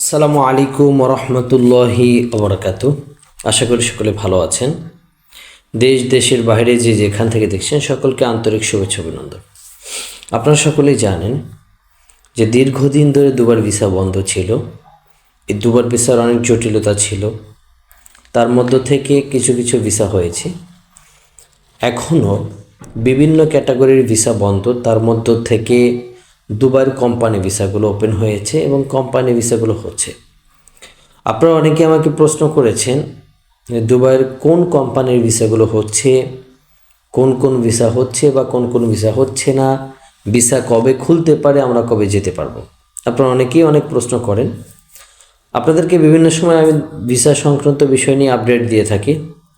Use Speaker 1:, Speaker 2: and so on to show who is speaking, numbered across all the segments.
Speaker 1: আসসালামু আলাইকুম রহমতুল্লাহি ওবরাকাত আশা করি সকলে ভালো আছেন। দেশ, দেশের বাইরে যে যেখান থেকে দেখছেন সকলকে আন্তরিক শুভেচ্ছা, অভিনন্দন। আপনারা সকলেই জানেন যে দীর্ঘদিন ধরে দুবার ভিসা বন্ধ ছিল। এই দুবার ভিসার অনেক জটিলতা ছিল। তার মধ্য থেকে কিছু কিছু ভিসা হয়েছে। এখনও বিভিন্ন ক্যাটাগরির ভিসা বন্ধ। তার মধ্য থেকে দুবার কোম্পানি ভিসাগুলো ওপেন হয়েছে এবং কোম্পানি ভিসাগুলো হচ্ছে। আপনারা অনেকে আমাকে প্রশ্ন করেছেন, দুবাইয়ের কোন কোম্পানির ভিসাগুলো হচ্ছে, কোন কোন ভিসা হচ্ছে বা কোন কোন ভিসা হচ্ছে না ভিসা কবে খুলতে পারে, আমরা কবে যেতে পারব? আপনারা অনেকেই অনেক প্রশ্ন করেন। আপনাদেরকে বিভিন্ন সময় আমি ভিসা সংক্রান্ত বিষয় নিয়ে আপডেট দিয়ে থাকি।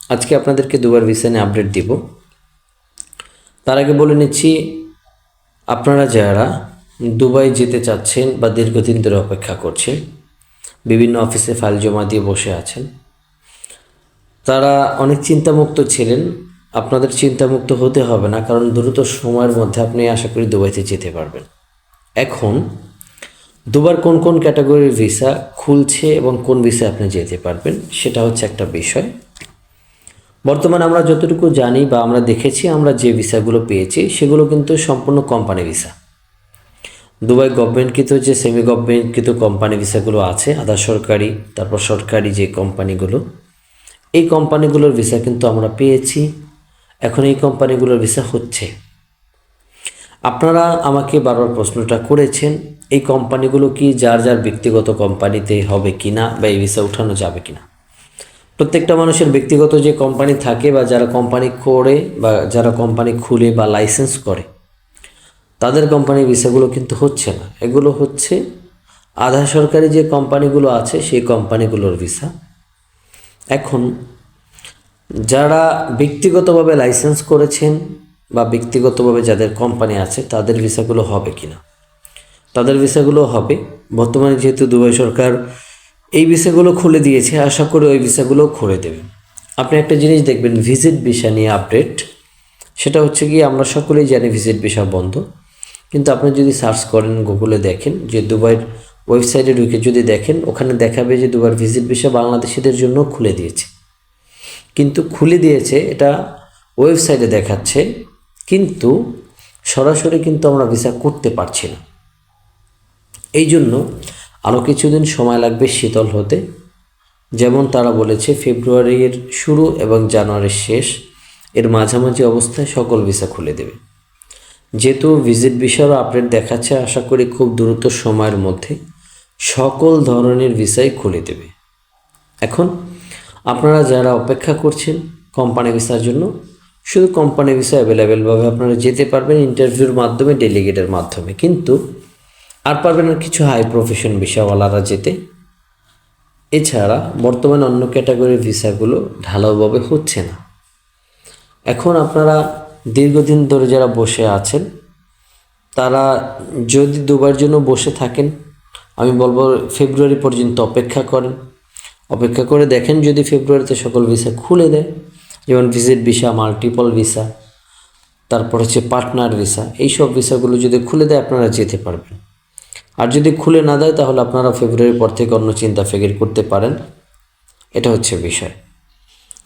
Speaker 1: আজকে আপনাদেরকে দুবার ভিসা নিয়ে আপডেট দিব। তার আগে বলে নিচ্ছি, আপনারা যারা দুবাই যেতে চাচ্ছেন বা দীর্ঘদিন ধরে অপেক্ষা করছেন, বিভিন্ন অফিসে ফাইল জমা দিয়ে বসে আছেন। তারা অনেক চিন্তামুক্ত ছিলেন। আপনাদের চিন্তামুক্ত হতে হবে না, কারণ দ্রুত সময়ের মধ্যে আপনি আশা করি দুবাইতে যেতে পারবেন। এখন, দুবার কোন কোন ক্যাটাগরির ভিসা খুলছে এবং কোন ভিসা আপনি যেতে পারবেন, সেটা হচ্ছে একটা বিষয়। বর্তমানে আমরা যতটুকু জানি বা আমরা দেখেছি, আমরা যে ভিসাগুলো পেয়েছি, সেগুলো কিন্তু সম্পূর্ণ কোম্পানি ভিসা। দুবাই গভর্নমেন্টকৃত যে সেমি গভর্নমেন্টকৃত কোম্পানি ভিসাগুলো আছে, আধা সরকারি, তারপর সরকারি যে কোম্পানিগুলো, এই কোম্পানিগুলোর ভিসা কিন্তু আমরা পেয়েছি। এখন এই কোম্পানিগুলোর ভিসা হচ্ছে। আপনারা আমাকে বারবার প্রশ্নটা করেছেন, এই কোম্পানিগুলো কি যার যার ব্যক্তিগত কোম্পানিতে হবে কি না বা এই ভিসা উঠানো যাবে কি না প্রত্যেকটা মানুষের ব্যক্তিগত যে কোম্পানি থাকে বা যারা কোম্পানি করে বা যারা কোম্পানি খুলে বা লাইসেন্স করে তাদের কোম্পানির ভিসাগুলো কিন্তু হচ্ছে না। এগুলো হচ্ছে আধা সরকারি যে কোম্পানিগুলো আছে, সেই কোম্পানিগুলোর ভিসা। এখন যারা ব্যক্তিগতভাবে লাইসেন্স করেছেন বা ব্যক্তিগতভাবে যাদের কোম্পানি আছে, তাদের ভিসাগুলো হবে কি না তাদের ভিসাগুলো হবে। বর্তমানে যেহেতু দুবাই সরকার এই ভিসাগুলো খুলে দিয়েছে, আশা করি ওই ভিসাগুলো খুলে দেবে। আপনি একটা জিনিস দেখবেন ভিজিট ভিসা নিয়ে আপডেট সেটা হচ্ছে কি, আমরা সকলেই জানি ভিজিট ভিসা বন্ধ। কিন্তু আপনি যদি সার্চ করেন গুগলে দেখেন, যে দুবাইয়ের ওয়েবসাইটে ঢুকে যদি দেখেন, ওখানে দেখাবে যে দুবার ভিজিট ভিসা বাংলাদেশিদের জন্য খুলে দিয়েছে। কিন্তু খুলে দিয়েছে, এটা ওয়েবসাইটে দেখাচ্ছে, কিন্তু সরাসরি কিন্তু আমরা ভিসা করতে পারছি না। এই জন্য আরও কিছুদিন সময় লাগবে শীতল হতে। যেমন তারা বলেছে, ফেব্রুয়ারির শুরু এবং জানুয়ারির শেষ, এর মাঝামাঝি অবস্থায় সকল ভিসা খুলে দেবে। যেহেতু ভিজিট ভিসারও আপডেট দেখাচ্ছে, আশা করি খুব দ্রুত সময়ের মধ্যে সকল ধরনের ভিসাই খুলে দেবে। এখন আপনারা যারা অপেক্ষা করছেন কোম্পানি ভিসার জন্য, শুধু কোম্পানি ভিসা অ্যাভেলেবেলভাবে আপনারা যেতে পারবেন ইন্টারভিউর মাধ্যমে ডেলিগেটের মাধ্যমে। কিন্তু আর পারবেন না কিছু হাই প্রফেশন ভিসাওয়ালারা যেতে। এছাড়া বর্তমানে অন্য ক্যাটাগরির ভিসাগুলো ঢালাওভাবে হচ্ছে না। এখন আপনারা দীর্ঘদিন ধরে যারা বসে আছেন, তারা যদি দুবার জন্য বসে থাকেন, আমি বলব ফেব্রুয়ারি পর্যন্ত অপেক্ষা করেন। অপেক্ষা করে দেখেন যদি ফেব্রুয়ারিতে সকল ভিসা খুলে দেয়, যেমন ভিজিট ভিসা মাল্টিপল ভিসা, তারপর হচ্ছে পার্টনার ভিসা এইসব ভিসাগুলো যদি খুলে দেয়, আপনারা যেতে পারবেন। আর যদি খুলে না দেয়, তাহলে আপনারা ফেব্রুয়ারির পর থেকে অন্য চিন্তা ফিকির করতে পারেন। এটা হচ্ছে বিষয়।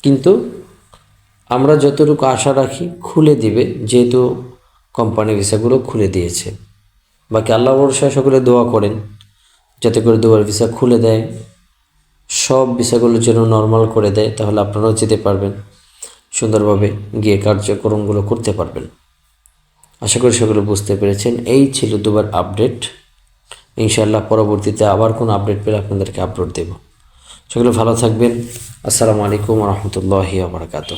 Speaker 1: কিন্তু আমরা যতটুকু আশা রাখি, খুলে দিবে, যেহেতু কোম্পানি ভিসাগুলো খুলে দিয়েছে। বাকি আল্লাহ ভরসা সকলে দোয়া করেন, যাতে করে দুবার ভিসা খুলে দেয়। সব ভিসাগুলো যেন নর্মাল করে দেয়, তাহলে আপনারাও যেতে পারবেন। সুন্দরভাবে গিয়ে কার্যক্রমগুলো করতে পারবেন। আশা করি সকলে বুঝতে পেরেছেন, এই ছিল দুবার আপডেট ইনশাআল্লাহ পরবর্তীতে আবার কোনো আপডেট পেলে আপনাদেরকে আপলোড দেব। সকলে ভালো থাকবেন। আসসালামু আলাইকুম রহমতুল্লাহি আবরকাত